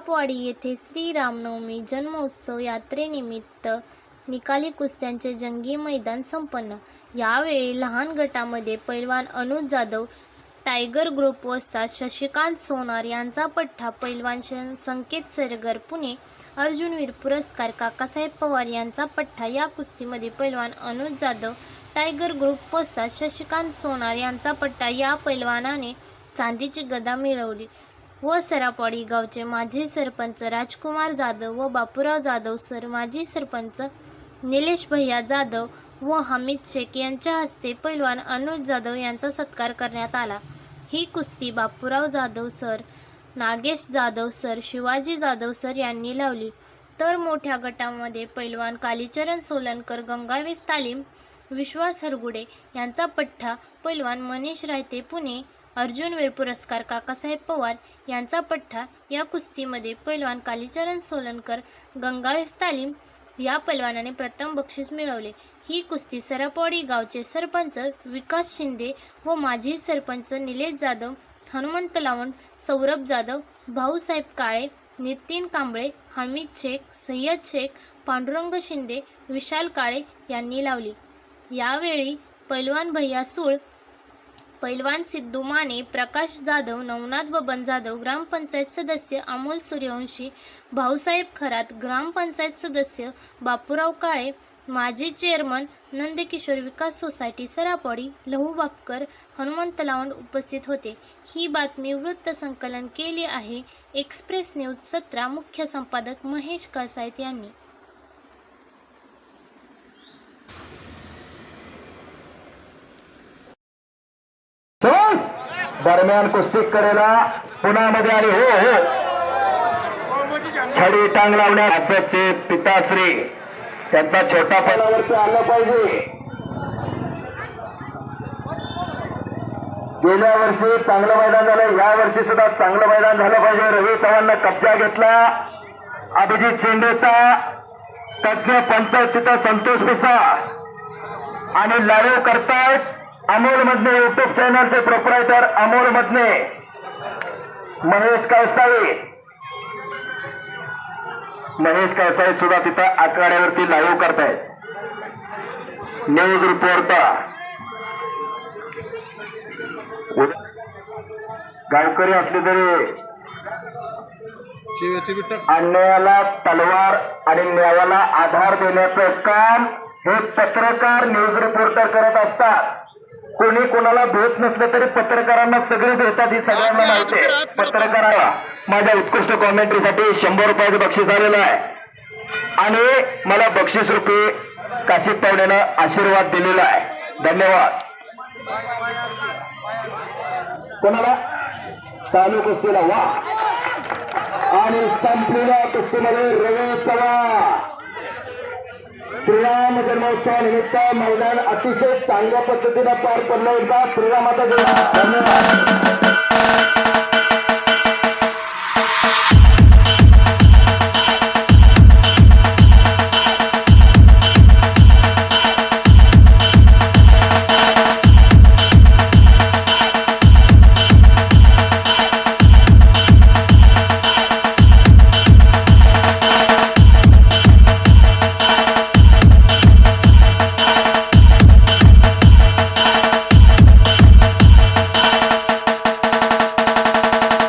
सरापवाडी येथे श्रीरामनवमी जन्मोत्सव यात्रेनिमित्त निकाली कुस्त्यांचे जंगी मैदान संपन्न. यावेळी लहान गटामध्ये पैलवान अनुज जाधव टायगर ग्रुप वस्ताद शशिकांत सोनार यांचा पठ्ठा पैलवान संकेत सरगर पुणे अर्जुनवीर पुरस्कार काकासाहेब पवार यांचा पठ्ठा. या कुस्तीमध्ये पैलवान अनुज जाधव टायगर ग्रुप वस्ताद शशिकांत सोनार यांचा पट्टा या पैलवानाने चांदीची गदा मिळवली. व सरापवाडी गावचे माजी सरपंच राजकुमार जाधव व बापूराव जाधव सर माजी सरपंच निलेश भैया जाधव व हमीद शेख यांच्या हस्ते पैलवान अनुज जाधव यांचा सत्कार करण्यात आला. ही कुस्ती Bapurao Jadhav sir Nagesh Jadhav sir Shivaji Jadhav sir यांनी लावली. तर मोठ्या गटामध्ये पैलवान कालीचरण सोलनकर गंगावेस तालीम विश्वास हरगुडे यांचा पठ्ठा पैलवान मनीष रायते पुणे अर्जुनवीर पुरस्कार काकासाहेब पवार यांचा पठ्ठा या कुस्तीमध्ये पैलवान कालीचरण सोलनकर गंगावेस तालीम या पैलवानाने प्रथम बक्षीस मिळवले. ही कुस्ती सरपवाडी गावचे सरपंच विकास शिंदे व माजी सरपंच निलेश जाधव हनुमंत लावण सौरभ जाधव भाऊसाहेब काळे नितीन कांबळे हमीद शेख सय्यद शेख पांडुरंग शिंदे विशाल काळे यांनी लावली. यावेळी पैलवान भैया सूळ पैलवान सिद्धू माने प्रकाश जाधव नवनाथ बबन जाधव ग्रामपंचायत सदस्य अमोल सूर्यवंशी भाऊसाहेब खरात ग्रामपंचायत सदस्य बापूराव काळे माजी चेअरमन नंदकिशोर विकास सोसायटी सरापडी लहू बापकर हनुमंत लावंड उपस्थित होते. ही बातमी वृत्त संकलन केली आहे. एक्सप्रेस न्यूज सतरा मुख्य संपादक महेश कळसायत यांनी. दरम्यान कुस्ती करेला पुण्यामध्ये आणि हो हो. छडी टांग लावण्यात असचे पिताश्री. त्यांचा छोटा पदावरती आलं पाहिजे. गेल्या वर्षी चांगलं मैदान झालं या वर्षी सुद्धा चांगलं मैदान झालं पाहिजे. रवी चव्हाणनं कब्जा घेतला. अभिजित शेंडेचा तज्ञ पंच तिथं संतोष मिसा. आणि लाईव्ह करतायत अमोल मधने युट्यूब चॅनलचे प्रोपरायटर अमोल मधने. महेश कळसाई महेश कळसाई सुद्धा तिथं आखाड्यावरती लाईव्ह करतायत. न्यूज रिपोर्टर गावकरी असले तरी अन्यायाला तलवार आणि न्यायाला आधार देण्याचं काम हे पत्रकार न्यूज रिपोर्टर करत असतात. कोणी कोणाला भेट नसलं तरी पत्रकारांना सगळे भेटतात ही सगळ्यांना माहिती आहे. पत्रकाराला. माझ्या उत्कृष्ट कॉमेंट्रीसाठी शंभर रुपयाचं बक्षीस आलेलं आहे. आणि मला बक्षीस रुपये काशिप पावडेनं आशीर्वाद दिलेला आहे. धन्यवाद. कोणाला? चालू कुस्तीला वा. आणि संपलेल्या कुस्तीमध्ये रवी चव्हाण. श्रीराम जन्मोत्सवानिमित्त मैदान अतिशय चांगल्या पद्धतीनं पार पडलं एकदा. श्रीरामाचा जन्म धन्यवाद